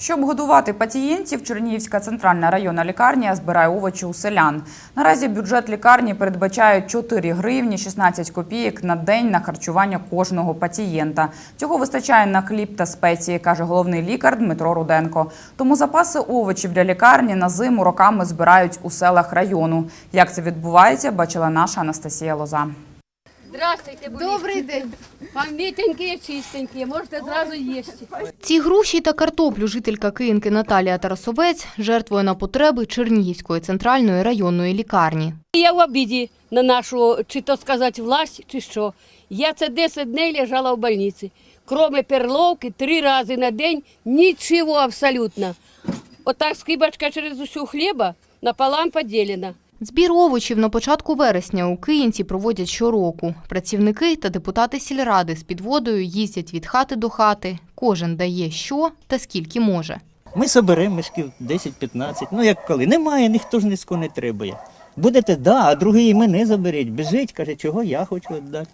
Щоб годувати пацієнтів, Чернігівська центральна районна лікарня збирає овочі у селян. Наразі бюджет лікарні передбачає 4 гривні 16 копійок на день на харчування кожного пацієнта. Цього вистачає на хліб та спеції, каже головний лікар Дмитро Руденко. Тому запаси овочів для лікарні на зиму роками збирають у селах району. Як це відбувається, бачила наша Анастасія Лоза. Здравствуйте, Добрий день. Помітенькі, чистенькі, можете зразу їсти. Ці груші та картоплю жителька Київки Наталія Тарасовець жертвує на потреби Чернігівської центральної районної лікарні. Я в обіді на нашу, чи то сказати, власть, чи що. Я це 10 днів лежала в больниці. Кроме перловки, три рази на день, нічого абсолютно. Отак скибочка через усю хліба напалам поділена. Збір овочів на початку вересня у Київці проводять щороку. Працівники та депутати сільради з підводою їздять від хати до хати. Кожен дає що та скільки може. Ми соберемо мішків 10-15. Ну як коли. Немає, ніхто ж низько не требує. Будете, да, а другий і мене заберіть. Біжить, каже, чого я хочу віддати.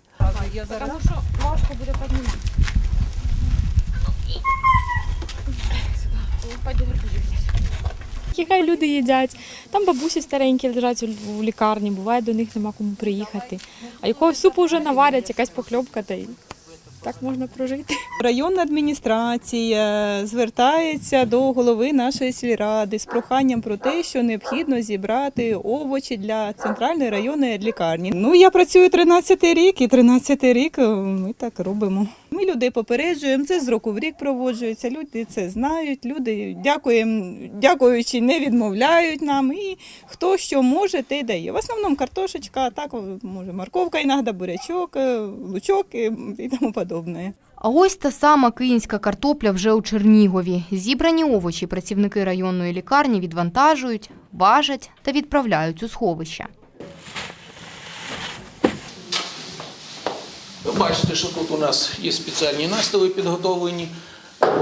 Які хай люди їдять. Там бабусі старенькі лежать у лікарні, буває до них нема кому приїхати. А якогось супу вже наварять, якась похльопка, та й так можна прожити. Районна адміністрація звертається до голови нашої сільради з проханням про те, що необхідно зібрати овочі для центральної районної лікарні. Ну я працюю 13 рік, і 13 рік е, ми так робимо. Ми людей попереджуємо. Це з року в рік проводжується. Люди це знають. Люди дякуємо, дякуючи, не відмовляють нам. І хто що може, те й дає. В основному картошечка, а так може морковка, іноді бурячок, е, лучок і тому подобне. А ось та сама київська картопля вже у Чернігові. Зібрані овочі працівники районної лікарні відвантажують, важать та відправляють у сховище. Ви бачите, що тут у нас є спеціальні настави підготовлені,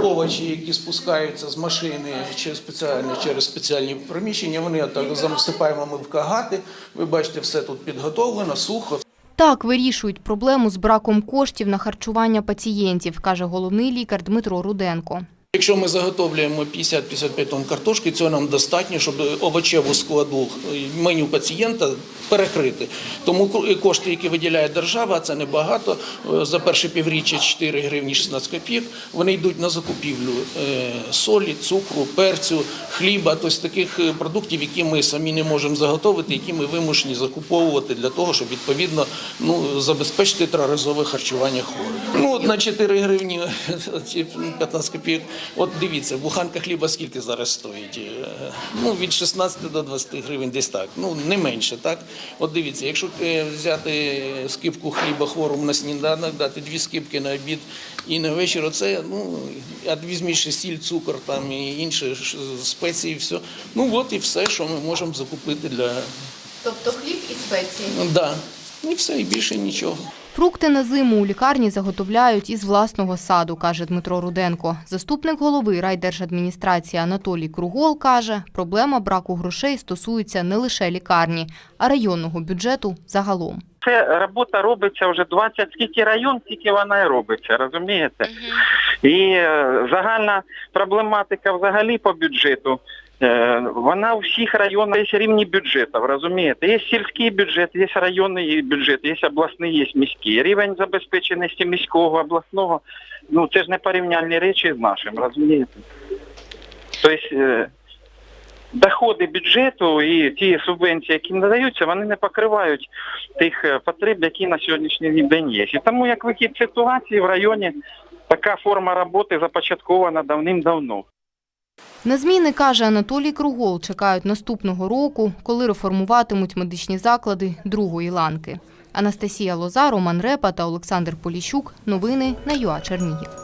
овочі, які спускаються з машини через спеціальні, через спеціальні приміщення. Вони так засипаємо ми в кагати. Ви бачите, все тут підготовлено, сухо, Так вирішують проблему з браком коштів на харчування пацієнтів, каже головний лікар Дмитро Руденко. Якщо ми заготовлюємо 50-55 тонн картошки, цього нам достатньо, щоб овочеву складу е, меню пацієнта перекрити. Тому кошти, які виділяє держава, це небагато. Е, За перше півріччя 4 гривні 16 копійок. Вони йдуть на закупівлю е, солі, цукру, перцю, хліба, тобто таких продуктів, які ми самі не можемо заготовити, які ми вимушені закуповувати для того, щоб відповідно ну, забезпечити триразове харчування хворих. Ну, на 4 гривні чи 15 копійок. От дивіться, буханка хліба скільки зараз стоїть? Е, Ну, від 16 до 20 гривень десь так. Ну, не менше, так? От дивіться, якщо е, взяти скипку хліба хворому на сніданок, дати дві скипки на обід і на вечір, оце, ну, а візьміть ще сіль, цукор там і інші ж спеції, все. Ну, от і все, що ми можемо закупити для... Тобто хліб і спеції. Ну, да. І все, і більше нічого. Фрукти на зиму у лікарні заготовляють із власного саду, каже Дмитро Руденко. Заступник голови райдержадміністрації Анатолій Кругол каже, проблема браку грошей стосується не лише лікарні, а районного бюджету загалом. Це робота робиться вже 20 скільки район, тільки вона і робиться, розумієте? І е, загальна проблематика взагалі по бюджету. Е, Вона у всіх районах є рівні бюджетів, розумієте? Є сільський бюджет, є районний бюджет, є обласний, є міський. Рівень забезпеченості міського, обласного, ну це ж не порівняльні речі з нашим, розумієте? Тобто е, доходи бюджету і ті субвенції, які надаються, вони не покривають тих е, потреб, які на сьогоднішній день є. І тому як вихід ситуації в районі така форма роботи започаткована давним-давно. На зміни, каже Анатолій Кругол, чекають наступного року, коли реформуватимуть медичні заклади другої ланки. Анастасія Лоза, Роман Репа та Олександр Поліщук. Новини на ЮА Чернігів.